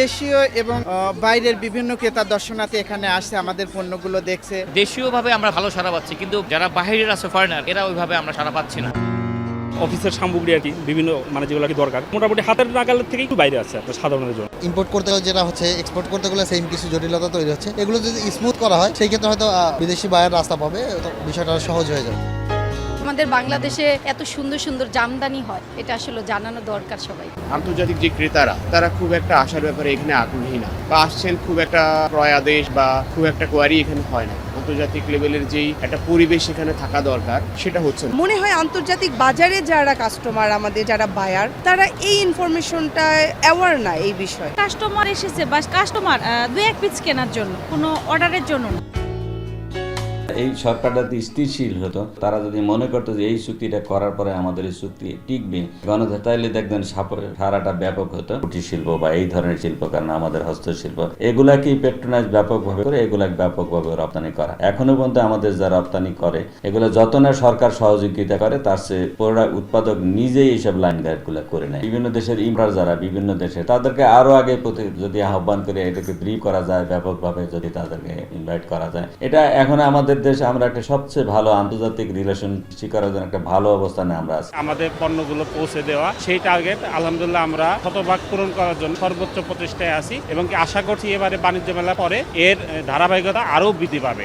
দেশীয় এবং বাইরের বিভিন্ন ক্রেতা দর্শনার্থী এখানে আসছে আমাদের পণ্যগুলো দেখছে। দেশীয়ভাবে আমরা ভালো সারা পাচ্ছি কিন্তু যারা বাহিরের আছে ফরেনার এরা ওইভাবে আমরা সারা পাচ্ছি না। অফিসের সামগ্রী আর কি বিভিন্ন মানে যেগুলো আর কি দরকার। মোটামুটি হাতের নাগাল থেকে একটু বাইরে আছে সাধারণের জন্য। ইম্পোর্ট করতে গেলে যেটা হচ্ছে এক্সপোর্ট করতে গেলে সেম কিছু জটিলতা তৈরি হচ্ছে। এগুলো যদি স্মুথ করা হয় সেই ক্ষেত্রে হয়তো বিদেশি বায়ের রাস্তা পাবে বিষয়টা সহজ হয়ে যাবে। আমাদের বাংলাদেশে এত সুন্দর সুন্দর জামদানি হয় এটা আসলে জানানো দরকার সবাই। আন্তর্জাতিক যে ক্রেতারা তারা খুব একটা আসার ব্যাপারে এখানে আগ্রহী না বা আসছেন খুব একটা ক্রয় আদেশ বা খুব একটা কোয়ারি এখানে হয় না। আন্তর্জাতিক লেভেলের যেই একটা পরিবেশ এখানে থাকা দরকার সেটা হচ্ছে মনে হয় আন্তর্জাতিক বাজারে যারা কাস্টমার আমাদের যারা বায়ার তারা এই ইনফরমেশনটা অ্যাওয়ার না এই বিষয়ে। কাস্টমার এসেছে বা কাস্টমার দু এক পিস কেনার জন্য কোনো অর্ডারের জন্য না। এই সরকারটা যদি স্থিরশীল হতো। তারা যদি মনে করতো যে এই চুক্তিটা করার পরে আমাদের এই চুক্তি টিকবে গণধর তাইলে দেখবেন সারাটা ব্যাপক হতো। কুটির শিল্প বা এই ধরনের শিল্প কারণ আমাদের হস্তশিল্প এগুলাকে পেট্রোনাইজ ব্যাপকভাবে করে এগুলা ব্যাপকভাবে রপ্তানি করা। এখনও পর্যন্ত আমাদের যা রপ্তানি করে, এগুলো যত না সরকার সহযোগিতা করে, তার চেয়ে পুরোটা উৎপাদক নিজেই এইসব লাইন গাইডগুলা করে নেয়। বিভিন্ন দেশের ইমপ্রার যারা, বিভিন্ন দেশে তাদেরকে আরও আগে প্রতি- যদি আহ্বান করে এটাকে ব্রিফ করা যায়, ব্যাপকভাবে যদি তাদেরকে ইনভাইট করা যায়। এটা এখন আমাদের দেশে আমরা একটা সবচেয়ে ভালো আন্তর্জাতিক রিলেশন করার জন্য একটা ভালো অবস্থানে আমরা আছি। আমাদের পণ্যগুলো পৌঁছে দেওয়া, সেই টার্গেট আলহামদুলিল্লাহ আমরা শতভাগ পূরণ করার জন্য সর্বোচ্চ প্রচেষ্টায় আছি এবং আশা করছি এবারে বাণিজ্য মেলা পরে এর ধারাবাহিকতা আরও বৃদ্ধি পাবে।